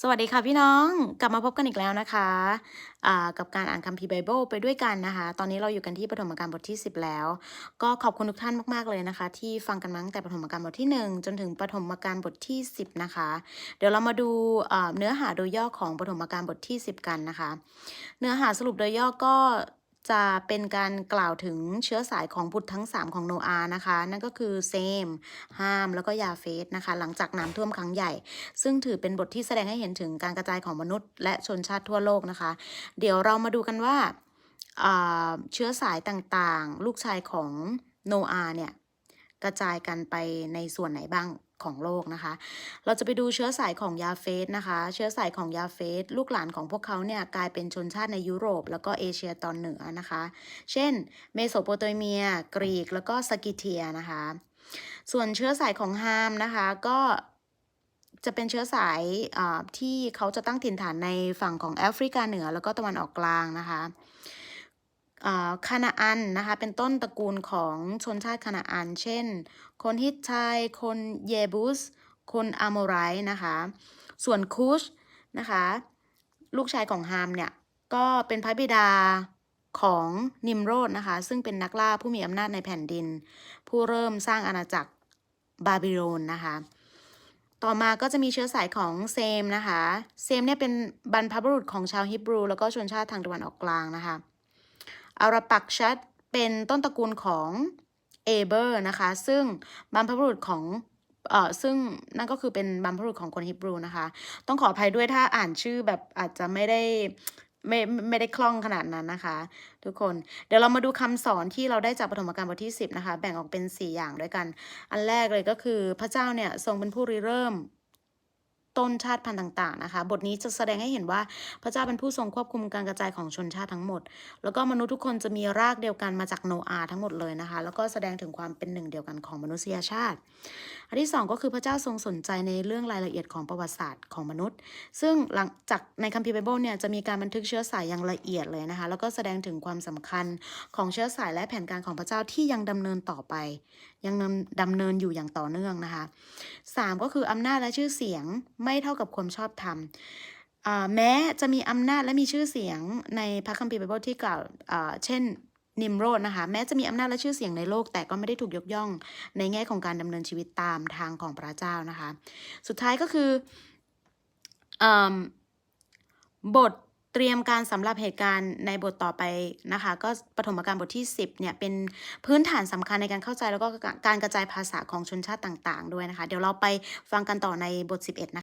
สวัสดีค่ะพี่น้องกลับมาพบกันอีกแล้วนะคะกับการอ่านคัมภีร์ไบเบิลไปด้วยกันนะคะ ตอนนี้เราอยู่กันที่ปฐมกาลบทที่ 10 แล้ว ก็ขอบคุณทุกท่านมากๆเลยนะคะ ที่ฟังกันมาตั้งแต่ปฐมกาลบทที่ 1 จนถึงปฐมกาลบทที่ 10 นะคะ เดี๋ยวเรามาดูเนื้อหาโดยย่อของปฐมกาลบทที่ 10 กันนะคะ เนื้อหาสรุปโดยย่อก็ จะเป็นการกล่าวถึงเชื้อสายของบุตรทั้ง 3 ของโนอาห์นะคะ นั่นก็คือเซมฮามแล้วก็ยาเฟสนะคะ หลังจากน้ำท่วมครั้งใหญ่ ซึ่งถือเป็นบทที่แสดงให้เห็นถึงการกระจายของมนุษย์ และชนชาติทั่วโลกนะคะ เดี๋ยวเรามาดูกันว่าอ่าเชื้อสายต่างๆ ลูกชายของโนอาห์เนี่ย กระจายกันไปในส่วนไหนบ้าง ของโลกนะคะ เราจะไปดูเชื้อสายของยาเฟสนะคะ เชื้อสายของยาเฟสลูกหลานของพวกเขาเนี่ยกลายเป็นชนชาติในยุโรป แล้วก็เอเชียตอนเหนือนะคะ เช่น เมโสโปเตเมีย กรีก แล้วก็สกิเทียนะคะ ส่วนเชื้อสายของฮามนะคะก็จะเป็นเชื้อสายที่เขาจะตั้งถิ่นฐานในฝั่งของแอฟริกาเหนือแล้วก็ตะวันออกกลางนะคะ คานาอันนะคะเป็นต้นตระกูลของชนชาติคานาอัน เช่น คนฮิตไทคนเยบุส คนอาโมไรต์นะคะ ส่วนคุชนะคะลูกชายของฮามเนี่ยก็เป็นพระบิดาของนิมโรดนะคะ ซึ่งเป็นนักล่าผู้มีอำนาจในแผ่นดิน ผู้เริ่มสร้างอาณาจักรบาบิโลนนะคะ ต่อมาก็จะมีเชื้อสายของเซมนะคะ เซมเนี่ยเป็นบรรพบุรุษของชาวฮิบรู แล้วก็ชนชาติทางตะวันออกกลางนะคะ อาราปักชัดเป็นต้นตระกูลของเอเบอร์นะคะ ซึ่งบรรพบุรุษของเอ่อซึ่งนั่นก็คือเป็นบรรพบุรุษของคนฮิบรูนะคะ ต้องขออภัยด้วยถ้าอ่านชื่อแบบอาจจะไม่ได้ไม่ไม่ได้คล่องขนาดนั้นนะคะ ทุกคนเดี๋ยวเรามาดูคำสอนที่เราได้จากปฐมกาลบทที่ 10 นะคะ แบ่งออกเป็น 4 อย่างด้วยกัน อันแรกเลยก็คือพระเจ้าเนี่ยทรงเป็นผู้ริเริ่ม ต้นชาติพันธุ์ต่างๆนะคะ บทนี้จะแสดงให้เห็นว่าพระเจ้าเป็นผู้ทรงควบคุมการกระจายของชนชาติทั้งหมด แล้วก็มนุษย์ทุกคนจะมีรากเดียวกันมาจากโนอาห์ทั้งหมดเลยนะคะ แล้วก็แสดงถึงความเป็นหนึ่งเดียวกันของมนุษยชาติ อันที่สองก็คือพระเจ้าทรงสนใจในเรื่องรายละเอียดของประวัติศาสตร์ของมนุษย์ ซึ่งหลังจากในคัมภีร์ไบเบิลเนี่ยจะมีการบันทึกเชื้อสายอย่างละเอียดเลยนะคะ แล้วก็แสดงถึงความสำคัญของเชื้อสายและแผนการของพระเจ้าที่ยังดำเนินต่อไป ยังดำเนินอยู่อย่างต่อเนื่องนะคะสามก็คืออำนาจและชื่อเสียงไม่เท่ากับความชอบธรรมแม้จะมีอำนาจและมีชื่อเสียงในพระคัมภีร์ไบเบิลที่กล่าวเช่นนิมโรดนะคะแม้จะมีอำนาจและชื่อเสียงในโลกแต่ก็ไม่ได้ถูกยกย่อง ในแง่ของการดำเนินชีวิตตามทางของพระเจ้านะคะ สุดท้ายก็คือออบทเตรียมการสำหรับเหตุการณ์ในบทต่อไปนะคะ ก็ปฐมกาลบทที่ 10เนี่ยเป็นพื้นฐานสำคัญในการเข้าใจแล้วก็การกระจายภาษาของชนชาติต่าง ๆ ด้วยนะคะ เดี๋ยวเราไปฟังกันต่อในบท 11นะคะ